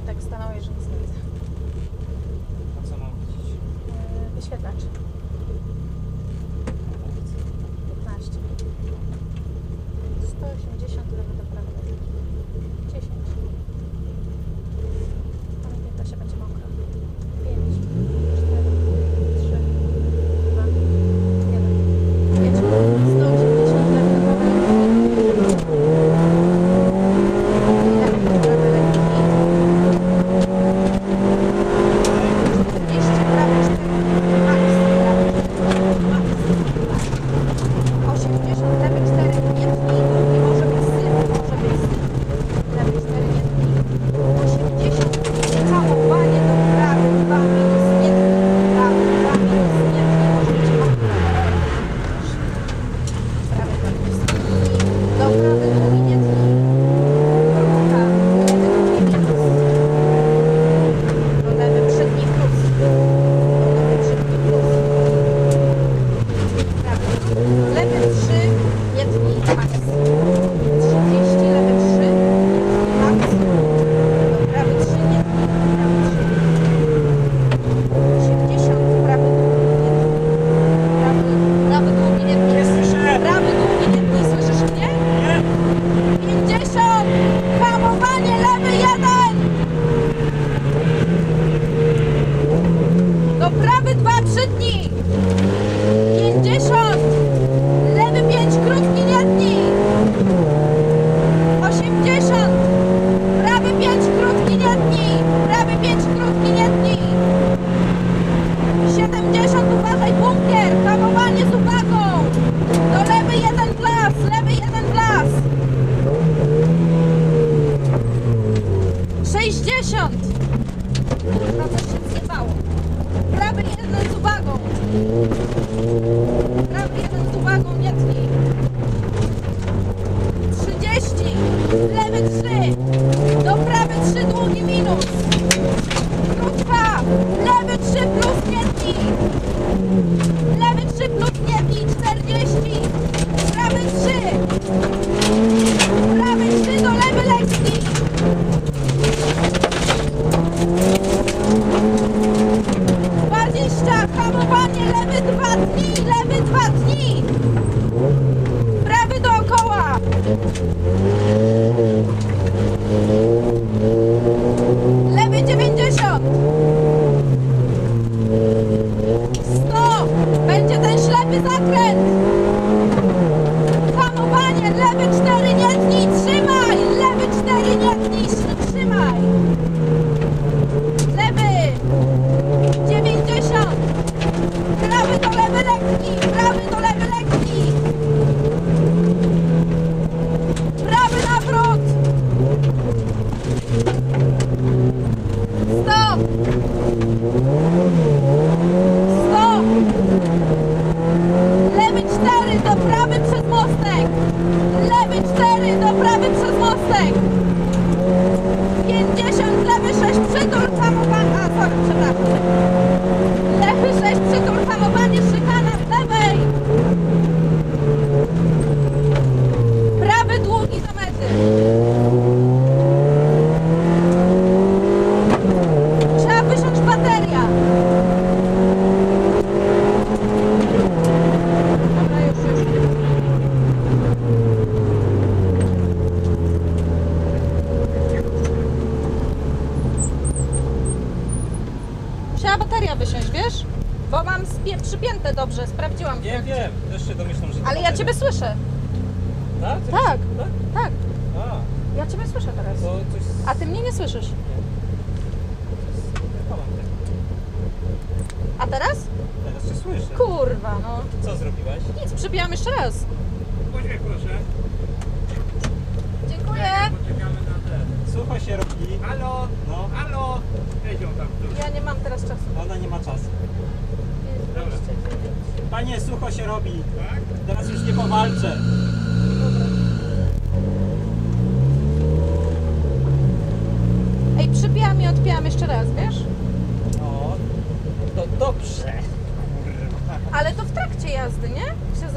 Chuj, tak stanąłeś, że nic nie widzę. A co mam widzieć? Yy, Wyświetlacz. 15. 180, lewy do prawy lekki. 10. Pamiętaj, to się będzie mokro. 5, 4, 3, 2, 1. Jedź. 180, lewy do prawy lekki. Lewy do prawy lekki. 200 prawy 4, max, prawy 4, max. 80 lewy 4, nie tnij, nie może być syf, może być syf. Lewy 4, nie tnij. 80 hamowanie do prawy 2 minus, nie tnij. Prawy 2 minus, nie tnij, może być mokro. Prawy 2 minus, do prawy drugi nie tnij. Krótka, lewy drugi minus. Do lewy przedni plus. Do lewy przedni plus. Prawy. Lewy 3, nie tnij, max. 30, lewy 3, max. Do prawy 3, nie tnij, prawy 3. 80, prawy długi, nie tnij. Prawy, prawy długi, nie tnij. Nie słyszę! Prawy długi, nie tnij, słyszysz mnie? Nie! 50! Hamowanie lewy 1! Do prawy 2 przedni! 50! Lewy 5 krótki nie tnij! 80! Prawy 5 krótki nie tnij! Prawy 5 krótki nie tnij! 70 uważaj bunkier! Hamowanie z uwagą! Do lewy 1 glas! Lewy 1 glas! 60! Kurwa, coś się zjebało. Prawy jeden z uwagą. Thank you. Mam przypięte dobrze, sprawdziłam. Nie wiem, też się domyślam, że to Ale ja. Ciebie słyszę. Tak? Coś- Tak. tak? Tak, A, ja Ciebie słyszę teraz. to coś... z- A Ty mnie nie słyszysz. telefonem tak. A teraz? Teraz cię słyszę. Kurwa, no. Co zrobiłaś? Nic, przypijam jeszcze raz. Pośmiech proszę. Dziękuję. Poczekamy na te. Sucho się robi. Halo, No, halo. Jedzią tam tu. Ja nie mam teraz czasu. ona nie ma czasu. Dobra. 29. Panie, sucho się robi. Teraz już nie powalczę. Ej, przypijam i odpijam jeszcze raz, wiesz? No, to dobrze. Ale to w trakcie jazdy, nie? Się zrobi